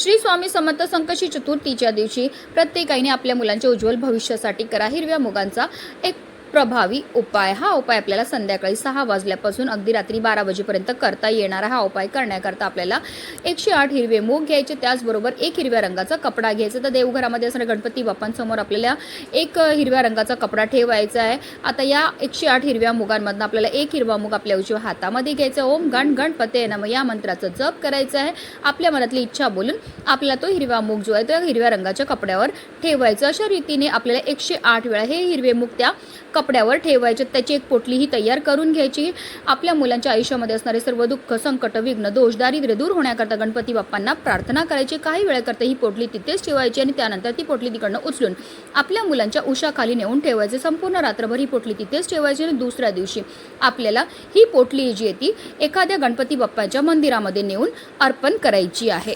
श्री स्वामी समर्थ संकशी चतुर्थीच्या दिवशी प्रत्येकाने आपल्या मुलांच्या उज्ज्वल भविष्यासाठी करा. हिरव्या मुगांचा एक प्रभावी उपाय. हा उपाय आपल्याला संध्याकाळी सहा वाजल्यापासून अगदी रात्री बारा वाजेपर्यंत करता येणारा हा उपाय करण्याकरता आपल्याला एकशे आठ हिरवे मूग घ्यायचे त्याचबरोबर एक हिरव्या रंगाचा कपडा घ्यायचा. तर देवघरामध्ये असणाऱ्या गणपती बाप्पांसमोर आपल्याला एक हिरव्या रंगाचा कपडा ठेवायचा आहे. आता या एकशे आठ हिरव्या मुगांमधनं आपल्याला एक हिरवा मुग आपल्या उजव्या हातामध्ये घ्यायचा ओम गण गणपते नम. या मंत्राचा जप करायचा आहे. आपल्या मनातली इच्छा बोलून आपला तो हिरवा मूग जो आहे तो हिरव्या रंगाच्या कपड्यावर ठेवायचा. अशा रीतीने आपल्याला एकशे आठ वेळा हे हिरवे मूग त्या कपड्यावर ठेवायचे त्याची एक पोटलीही तयार करून घ्यायची. आपल्या मुलांच्या आयुष्यामध्ये असणारे सर्व दुःख संकट विघ्न दोष दारिद्र्य दूर होण्याकरता गणपती बाप्पांना प्रार्थना करायची. काही वेळाकरता ही पोटली तिथेच ठेवायची आणि त्यानंतर ती पोटली तिकडनं उचलून आपल्या मुलांच्या उशाखाली नेऊन ठेवायचे. संपूर्ण रात्रभर ही पोटली तिथेच ठेवायची आणि दुसऱ्या दिवशी आपल्याला ही पोटली जी आहे ती एखाद्या गणपती बाप्पाच्या मंदिरामध्ये नेऊन अर्पण करायची आहे.